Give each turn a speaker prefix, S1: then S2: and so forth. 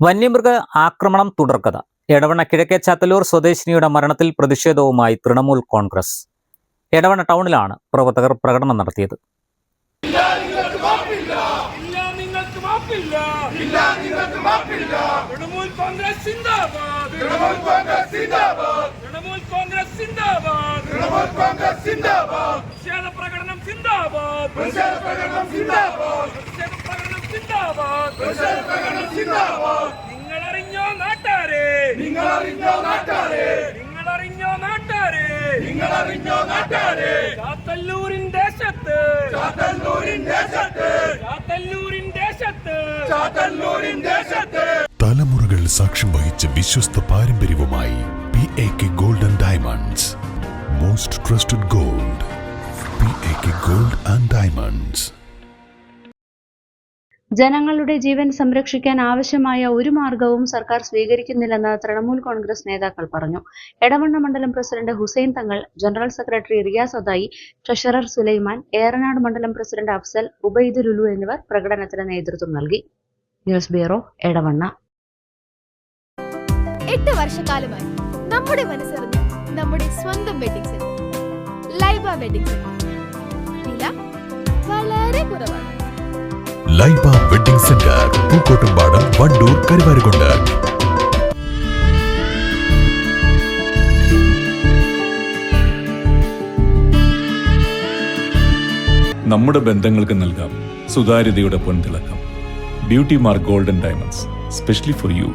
S1: വന്യമൃഗ ആക്രമണം തുടർക്കഥ എടവണ കിഴക്കേ ചാത്തല്ലൂർ സ്വദേശിനിയുടെ മരണത്തിൽ പ്രതിഷേധവുമായി തൃണമൂൽ കോൺഗ്രസ് എടവണ ടൗണിലാണ് പ്രവർത്തകർ പ്രകടനം നടത്തിയത്
S2: പ്രകടനം നിങ്ങൾ അറിഞ്ഞോ നാട്ടാരെ? നിങ്ങൾ അറിഞ്ഞോ നാട്ടാരെ? നിങ്ങൾ അറിഞ്ഞോ നാട്ടാരെ? നിങ്ങൾ അറിഞ്ഞോ നാട്ടാരെ? ചാത്തല്ലൂരിൻ ദേശത്ത്. ചാത്തല്ലൂരിൻ ദേശത്ത്. ചാത്തല്ലൂരിൻ ദേശത്ത്. ചാത്തല്ലൂരിൻ ദേശത്ത്.
S3: തലമുറകൾ സാക്ഷ്യം വഹിച്ച വിശ്വസ്ത പാരമ്പര്യവുമായി P A K golden diamonds most trusted gold P A K gold and diamonds
S4: ജനങ്ങളുടെ ജീവൻ സംരക്ഷിക്കാൻ ആവശ്യമായ ഒരു മാർഗവും സർക്കാർ സ്വീകരിക്കുന്നില്ലെന്ന് തൃണമൂൽ കോൺഗ്രസ് നേതാക്കൾ പറഞ്ഞു. എടവണ്ണ മണ്ഡലം president Hussain Thangal general secretary Riyas Adayi treasurer Sulaiman Eranad മണ്ഡലം പ്രസിഡന്റ് അഫ്സൽ ഉബൈദ് ലുലു എന്നിവർ പ്രകടനത്തിന് നേതൃത്വം നൽകി. News bureau Edavanna.
S5: എട്ട് വർഷക്കാലമായി നമ്മുടെ മനസ്സറിഞ്ഞ് നമ്മുടെ സ്വന്തം വെഡിങ് സെന്റർ ലൈബ വെഡിങ് വില വളരെ കുറവാണ്.
S3: Laiba wedding centre Pookkottumpadam Wandoor Karuvarakundu.
S6: നമ്മുടെ ബന്ധങ്ങൾക്ക് നൽകാം സുതാര്യതയുടെ പൊൻതിളക്കം. Beauty mark golden diamonds specially for you